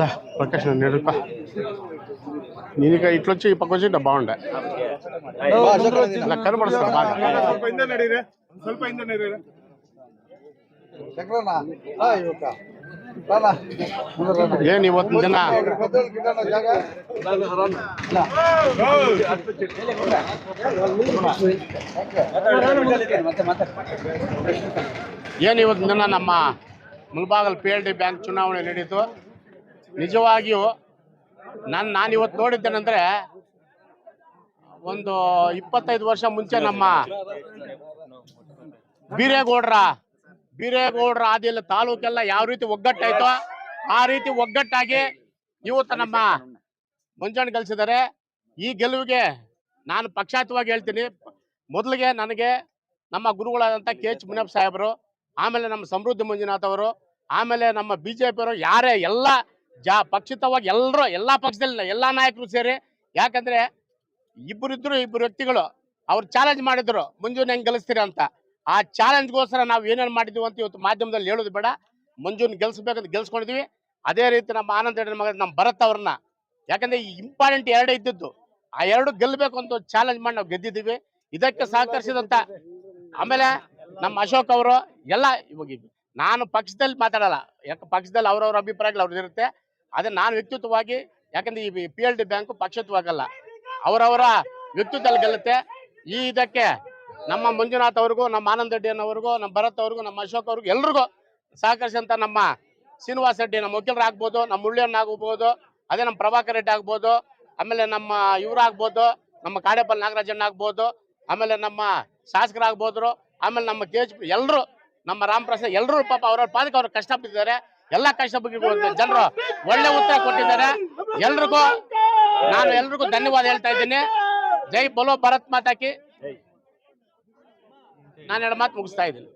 దా, ప్రకాష్ నన్ను ఎడుకో నేనిక ఇట్లొచ్చి ఈ పక్క వచ్చి ఇట్లా బాగుండే ఇలా కనబడుతుంది బాగా ಸ್ವಲ್ಪ ಹಿಂದೆ ನಡೀರಿ ಸ್ವಲ್ಪ ಹಿಂದೆ ನಡೀರಿ చక్రనా రా ఇవ్వక రానా ముందు రానా ಏನ್ ಇವತ್ತಿನ ದಿನ పెద్దోళ్ళు కింద జాగ ಏನು ಇವತ್ತಿನ ದಿನ ನಮ್ಮ Mulbagal P L D bank ಚುನಾವಣೆ ನಡೀತು. ನಿಜವಾಗಿಯೂ ನಾನು ನಾನು ಇವತ್ತು ನೋಡಿದ್ದೇನೆಂದ್ರೆ ಒಂದು ಇಪ್ಪತ್ತೈದು ವರ್ಷ ಮುಂಚೆ ನಮ್ಮ ಬೀರೇಗೌಡ್ರ ಬೀರೇಗೌಡ್ರ ಆದಿಯಲ್ಲಿ ತಾಲೂಕೆಲ್ಲ ಯಾವ ರೀತಿ ಒಗ್ಗಟ್ಟಾಯ್ತೋ ಆ ರೀತಿ ಒಗ್ಗಟ್ಟಾಗಿ ಇವತ್ತು ನಮ್ಮ ಮುಂಜಾನೆ ಗೆಲ್ಸಿದ್ದಾರೆ ಈ ಗೆಲುವಿಗೆ ನಾನು ಪಕ್ಷಾತವಾಗಿ ಹೇಳ್ತೀನಿ. ಮೊದಲಿಗೆ ನನಗೆ ನಮ್ಮ ಗುರುಗಳಾದಂಥ ಕೆ ಎಚ್ ಮುನಿಯಪ್ಪ ಸಾಹೇಬರು ಆಮೇಲೆ ನಮ್ಮ ಸಮೃದ್ಧಿ ಮಂಜುನಾಥ್ ಅವರು, ಆಮೇಲೆ ನಮ್ಮ ಬಿ ಜೆ ಪಿಯವರು ಯಾರೇ ಎಲ್ಲ ಜಾ ಪಕ್ಷಿತವಾಗಿ ಎಲ್ಲರೂ ಎಲ್ಲ ಪಕ್ಷದಲ್ಲಿ ಎಲ್ಲ ನಾಯಕರು ಸೇರಿ, ಯಾಕಂದ್ರೆ ಇಬ್ಬರಿದ್ರು ಇಬ್ಬರು ವ್ಯಕ್ತಿಗಳು ಅವ್ರು ಚಾಲೆಂಜ್ ಮಾಡಿದ್ರು, ಮುಂಜೂನ್ ಹೆಂಗೆ ಗೆಲ್ಲಿಸ್ತೀರಿ ಅಂತ. ಆ ಚಾಲೆಂಜ್ಗೋಸ್ಕರ ನಾವು ಏನೇನು ಮಾಡಿದ್ವಿ ಅಂತ ಇವತ್ತು ಮಾಧ್ಯಮದಲ್ಲಿ ಹೇಳೋದು ಬೇಡ. ಮಂಜುನ್ ಗೆಲ್ಸ್ಬೇಕಂತ ಗೆಲ್ಸ್ಕೊಂಡಿದ್ವಿ. ಅದೇ ರೀತಿ ನಮ್ಮ ಆನಂದ್ ಮಗ, ನಮ್ಮ ಭರತ್ ಅವ್ರನ್ನ. ಯಾಕಂದ್ರೆ ಈ ಇಂಪಾರ್ಟೆಂಟ್ ಎರಡೇ ಇದ್ದಿದ್ದು. ಆ ಎರಡು ಗೆಲ್ಲಬೇಕು ಅಂತ ಚಾಲೆಂಜ್ ಮಾಡಿ ನಾವು ಗೆದ್ದಿದ್ದೀವಿ. ಇದಕ್ಕೆ ಸಹಕರಿಸಿದಂತ ಆಮೇಲೆ ನಮ್ಮ ಅಶೋಕ್ ಅವರು ಎಲ್ಲ ಇವಾಗ ನಾನು ಪಕ್ಷದಲ್ಲಿ ಮಾತಾಡಲ್ಲ, ಯಾಕೆ ಪಕ್ಷದಲ್ಲಿ ಅವ್ರವ್ರ ಅಭಿಪ್ರಾಯಗಳು ಅವ್ರದ್ದು ಇರುತ್ತೆ. ಅದೇ ನಾನು ವ್ಯಕ್ತಿತ್ವವಾಗಿ, ಯಾಕಂದ್ರೆ ಈ ಪಿ ಎಲ್ ಡಿ ಬ್ಯಾಂಕು ಪಕ್ಷತ್ವಾಗಲ್ಲ. ಅವರವರ ವ್ಯಕ್ತಿತ್ವದಲ್ಲಿ ಗೆಲ್ಲುತ್ತೆ. ಈ ಇದಕ್ಕೆ ನಮ್ಮ ಮಂಜುನಾಥ್ ಅವ್ರಿಗೂ, ನಮ್ಮ ಆನಂದ್ ರೆಡ್ಡಿ ಅನ್ನೋರ್ಗೂ ನಮ್ಮ ಭರತ್ ಅವ್ರಿಗೂ, ನಮ್ಮ ಅಶೋಕ್ ಅವ್ರಿಗೂ ಎಲ್ರಿಗೂ ಸಹಕರಿಸಿದಂತ ನಮ್ಮ ಶ್ರೀನಿವಾಸ ರೆಡ್ಡಿ ನಮ್ಮ ವಕೀಲರು ಆಗ್ಬೋದು, ನಮ್ಮ ಮುಳ್ಳಿಯನ್ನಾಗಬಹುದು ಅದೇ ನಮ್ಮ ಪ್ರಭಾಕರ್ ರೆಡ್ಡಿ ಆಗ್ಬೋದು, ಆಮೇಲೆ ನಮ್ಮ ಇವರಾಗ್ಬೋದು ನಮ್ಮ ಕಾಡೇಪಲ್ ನಾಗರಾಜಣ್ಣ ಆಗ್ಬೋದು, ಆಮೇಲೆ ನಮ್ಮ ಶಾಸಕರಾಗ್ಬೋದು ಆಮೇಲೆ ನಮ್ಮ ಕೆ ಎಚ್ ಎಲ್ಲರೂ ನಮ್ಮ ರಾಮ್ ಪ್ರಸಾದ್ ಎಲ್ಲರೂ ಪಾಪ ಅವ್ರವ್ರ ಪಾದಕ್ಕೆ ಅವ್ರು ಕಷ್ಟಪಟ್ಟಿದ್ದಾರೆ. ಎಲ್ಲ ಕಷ್ಟ ಬಗ್ಗೆ ಜನರು ಒಳ್ಳೆ ಉತ್ತರ ಕೊಟ್ಟಿದ್ದಾರೆ. ಎಲ್ರಿಗೂ ನಾನು ಎಲ್ರಿಗೂ ಧನ್ಯವಾದ ಹೇಳ್ತಾ ಇದ್ದೀನಿ. ಜೈ ಬಲೋ ಭರತ್ ಮಾತಾಕಿ. ನಾನು ಎರಡು ಮಾತು ಮುಗಿಸ್ತಾ ಇದ್ದೀನಿ.